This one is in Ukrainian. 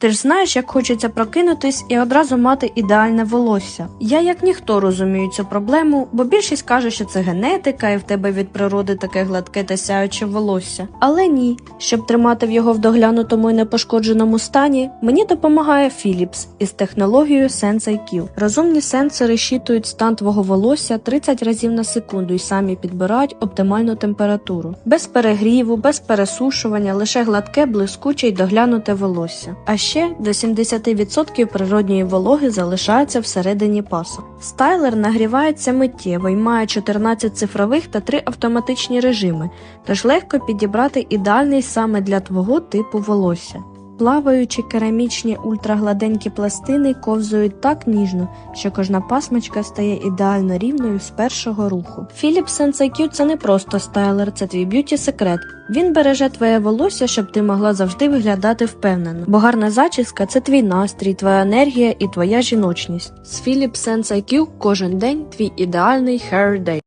Ти ж знаєш, як хочеться прокинутись і одразу мати ідеальне волосся. Я як ніхто розумію цю проблему, бо більшість каже, що це генетика, і в тебе від природи таке гладке та сяюче волосся. Але ні, щоб тримати в його в доглянутому і непошкодженому стані, мені допомагає Philips із технологією SenseIQ. Розумні сенсори щитують стан твого волосся 30 разів на секунду і самі підбирають оптимальну температуру. Без перегріву, без пересушування, лише гладке, блискуче й доглянуте волосся. А ще до 70% природньої вологи залишається всередині пасу. Стайлер нагрівається миттєво і має 14 цифрових та 3 автоматичні режими, тож легко підібрати ідеальний саме для твого типу волосся. Плаваючі керамічні ультрагладенькі пластини ковзують так ніжно, що кожна пасмочка стає ідеально рівною з першого руху. Philips SenseIQ – це не просто стайлер, це твій б'юті секрет. Він береже твоє волосся, щоб ти могла завжди виглядати впевнено. Бо гарна зачіска це твій настрій, твоя енергія і твоя жіночність. З Philips SenseIQ кожен день твій ідеальний hair day.